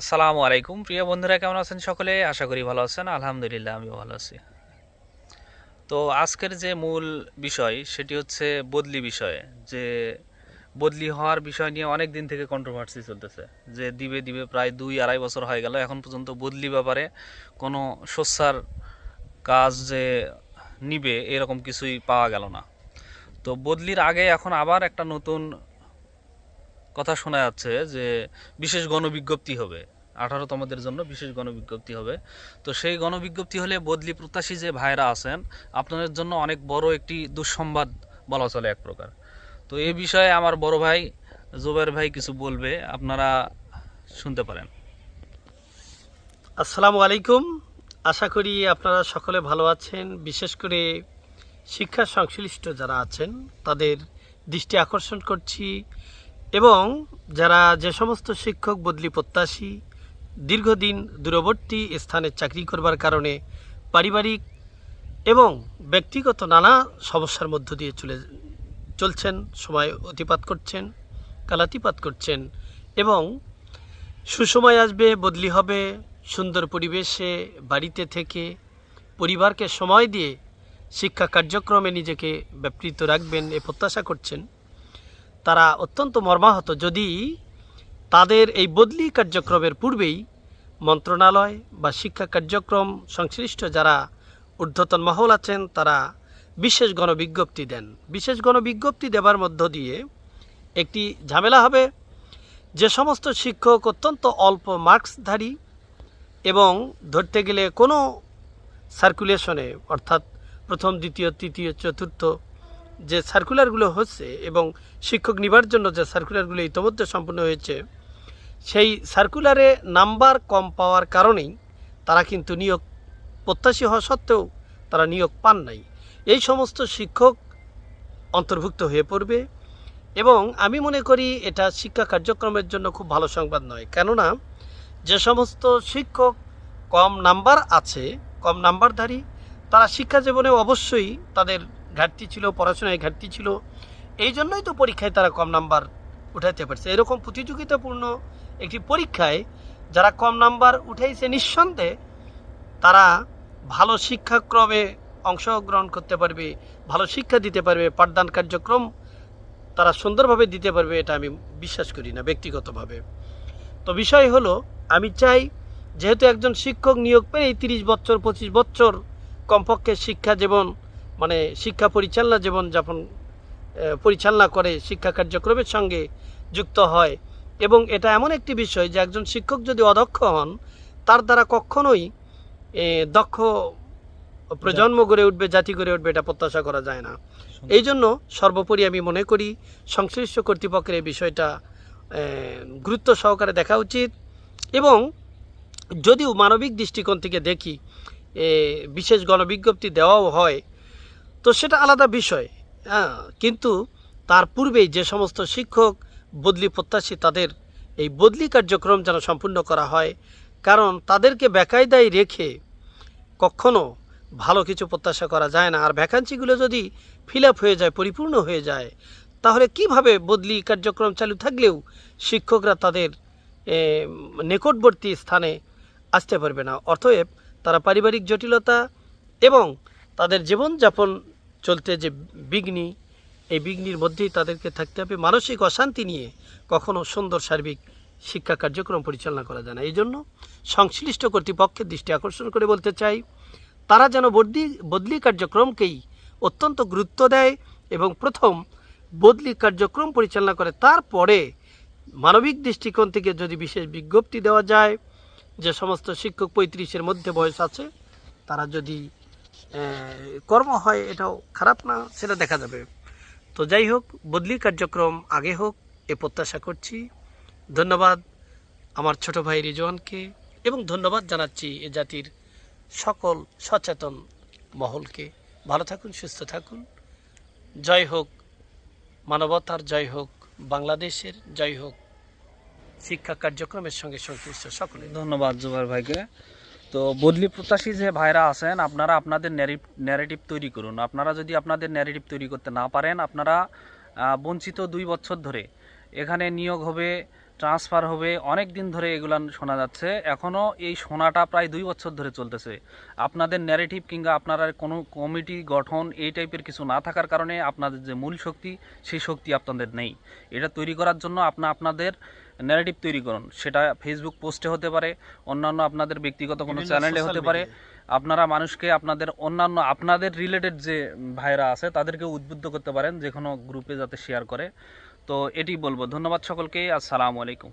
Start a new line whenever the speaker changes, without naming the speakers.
আসসালামু আলাইকুম। প্রিয় বন্ধুরা, কেমন আছেন সকলে? আশা করি ভালো আছেন। আলহামদুলিল্লাহ, আমিও ভালো আছি। তো আজকের যে মূল বিষয়, সেটি হচ্ছে বদলি বিষয়ে, যে বদলি হওয়ার বিষয় নিয়ে অনেক দিন থেকে কন্ট্রোভার্সি চলতেছে, যে দিবে দিবে প্রায় দুই আড়াই বছর হয়ে গেল, এখন পর্যন্ত বদলি ব্যাপারে কোনো সোচ্চার কাজ যে নিবে, এরকম কিছুই পাওয়া গেল না। তো বদলির আগে এখন আবার একটা নতুন কথা শোনা যাচ্ছে যে বিশেষ গণবিজ্ঞপ্তি হবে। আঠারো আঠারোতমদের জন্য বিশেষ গণবিজ্ঞপ্তি হবে। তো সেই গণবিজ্ঞপ্তি হলে বদলি প্রত্যাশী যে ভাইরা আছেন, আপনাদের জন্য অনেক বড় একটি দুঃসংবাদ বলা চলে এক প্রকার। তো এই বিষয়ে আমার বড় ভাই জুবের ভাই কিছু বলবে, আপনারা শুনতে পারেন।
আসসালামু আলাইকুম। আশা করি আপনারা সকলে ভালো আছেন। বিশেষ করে শিক্ষা সংশ্লিষ্ট যারা আছেন, তাদের দৃষ্টি আকর্ষণ করছি। এবং যারা যে সমস্ত শিক্ষক, বদলি প্রত্যাশী, দীর্ঘদিন দূরবর্তী স্থানে চাকরি করবার কারণে পারিবারিক এবং ব্যক্তিগত নানা সমস্যার মধ্য দিয়ে চলে, চলছেন, সময় অতিপাত করছেন, কালাতিপাত করছেন এবং সুসময় আসবে, বদলি হবে, সুন্দর পরিবেশে, বাড়িতে থেকে পরিবারকে সময় দিয়ে শিক্ষা কার্যক্রমে নিজেকে ব্যাপৃত রাখবেন, এ প্রত্যাশা করছেন। তারা অত্যন্ত মর্মাহত। যদি তাদের এই বদলি কার্যক্রমের পূর্বেই মন্ত্রণালয় বা শিক্ষা কার্যক্রম সংশ্লিষ্ট যারা ঊর্ধ্বতন মহল আছেন, তারা বিশেষ গণবিজ্ঞপ্তি দেন। বিশেষ গণবিজ্ঞপ্তি দেবার মধ্য দিয়ে একটি ঝামেলা হবে। যে সমস্ত শিক্ষক অত্যন্ত অল্প মার্কসধারী এবং ধরতে গেলে কোনো সার্কুলেশনে, অর্থাৎ প্রথম, দ্বিতীয়, তৃতীয়, চতুর্থ যে সার্কুলারগুলো হচ্ছে এবং শিক্ষক নিবার জন্য যে সার্কুলারগুলো ইতোমধ্যে সম্পূর্ণ হয়েছে, সেই সার্কুলারে নাম্বার কম পাওয়ার কারণেই তারা কিন্তু নিয়োগ প্রত্যাশী হওয়া সত্ত্বেও তারা নিয়োগ পান নাই। এই সমস্ত শিক্ষক অন্তর্ভুক্ত হয়ে পড়বে এবং আমি মনে করি এটা শিক্ষা কার্যক্রমের জন্য খুব ভালো সংবাদ নয়। কেননা যে সমস্ত শিক্ষক কম নাম্বার আছে, কম নাম্বারধারী তারা শিক্ষা জীবনে অবশ্যই তাদের ঘাটতি ছিল, পড়াশোনায় ঘাটতি ছিল, এই জন্যই তো পরীক্ষায় তারা কম নাম্বার উঠাইতে পারছে। এরকম প্রতিযোগিতাপূর্ণ একটি পরীক্ষায় যারা কম নাম্বার উঠাইছে, নিঃসন্দেহে তারা ভালো শিক্ষাক্রমে অংশগ্রহণ করতে পারবে, ভালো শিক্ষা দিতে পারবে, পাঠদান কার্যক্রম তারা সুন্দরভাবে দিতে পারবে, এটা আমি বিশ্বাস করি না ব্যক্তিগতভাবে। তো বিষয় হলো, আমি চাই যেহেতু একজন শিক্ষক নিয়োগ পেয়ে তিরিশ বছর, পঁচিশ বছর কমপক্ষে শিক্ষা জীবন মানে শিক্ষা পরিচালনা জীবন যাপন আহ, পরিচালনা করে শিক্ষা কার্যক্রমের সঙ্গে যুক্ত হয়। এবং এটা এমন একটি বিষয় যে একজন শিক্ষক যদি অদক্ষ হন তার দ্বারা কখনোই দক্ষ প্রজন্ম গড়ে উঠবে জাতি গড়ে উঠবে এটা প্রত্যাশা করা যায় না। এই জন্য সর্বোপরি আমি মনে করি সংশ্লিষ্ট কর্তৃপক্ষের এই বিষয়টা গুরুত্ব সহকারে দেখা উচিত। এবং যদিও মানবিক দৃষ্টিকোণ থেকে দেখি বিশেষ গণবিজ্ঞপ্তি দেওয়াও হয় তো সেটা আলাদা বিষয় হ্যাঁ কিন্তু তার পূর্বেই যে সমস্ত শিক্ষক, বদলি প্রত্যাশী তাদের এই বদলি কার্যক্রম যেন সম্পূর্ণ করা হয়, কারণ তাদেরকে বেকায়দায় রেখে কখনো ভালো কিছু প্রত্যাশা করা যায় না। আর ভ্যাকান্সিগুলো যদি ফিল হয়ে যায়, পরিপূর্ণ হয়ে যায়, তাহলে কীভাবে বদলি কার্যক্রম চালু থাকলেও শিক্ষকরা তাদের নিকটবর্তী স্থানে আসতে পারবে না? অতএব তারা পারিবারিক জটিলতা এবং তাদের জীবনযাপন চলতে যে বিঘ্নি, এই বিঘ্নির মধ্যেই তাদেরকে থাকতে হবে মানসিক অশান্তি নিয়ে কখনো সুন্দর সার্বিক শিক্ষা কার্যক্রম পরিচালনা করা যায় না। এই জন্য সংশ্লিষ্ট কর্তৃপক্ষের দৃষ্টি আকর্ষণ করে বলতে চাই, তারা যেন বদলি বদলি কার্যক্রমকেই অত্যন্ত গুরুত্ব দেয় এবং প্রথম বদলি কার্যক্রম পরিচালনা করে, তারপরে মানবিক দৃষ্টিকোণ থেকে যদি বিশেষ বিজ্ঞপ্তি দেওয়া যায় যে সমস্ত শিক্ষক পঁয়ত্রিশের মধ্যে বয়স আছে, তারা যদি কর্ম হয়, এটাও খারাপ না, সেটা দেখা যাবে। তো যাই হোক, বদলি কার্যক্রম আগে হোক, এ প্রত্যাশা করছি। ধন্যবাদ আমার ছোট ভাই রিজওয়ানকে, এবং ধন্যবাদ জানাচ্ছি এ জাতির সকল সচেতন মহলকে। ভালো থাকুন, সুস্থ থাকুন। জয় হোক, মানবতার জয় হোক, বাংলাদেশের জয় হোক। শিক্ষা কার্যক্রমের সঙ্গে সংশ্লিষ্ট সকলে
ধন্যবাদ জুবাইর ভাইকে। তো বদলি প্রত্যাশী যে ভাইরা আছেন, আপনারা আপনাদের ন্যারেটিভ তৈরি করুন। আপনারা যদি আপনাদের ন্যারেটিভ তৈরি করতে না পারেন, আপনারা বঞ্চিত দুই বছর ধরে এখানে নিয়োগ হবে ট্রান্সফার হবে, অনেক দিন ধরে এগুলা শোনা যাচ্ছে। এখনও এই শোনাটা প্রায় দুই বছর ধরে চলতেছে। আপনাদের ন্যারেটিভ কিংবা আপনারা কোনো কমিটি গঠন এই টাইপের কিছু না থাকার কারণে আপনাদের যে মূল শক্তি, সেই শক্তি আপনাদের নেই। এটা তৈরি করার জন্য আপনা আপনাদের ন্যারেটিভ তৈরি করুন। সেটা ফেসবুক পোস্টে হতে পারে অন্যান্য আপনাদের ব্যক্তিগত কোনো চ্যানেলে হতে পারে। আপনারা মানুষকে আপনাদের অন্যান্য আপনাদের রিলেটেড যে ভাইরা আছে তাদেরকে উদ্বুদ্ধ করতে পারেন যে কোনো গ্রুপে যাতে শেয়ার করে। তো এটি বলব। ধন্যবাদ সকলকে আসসালামু আলাইকুম।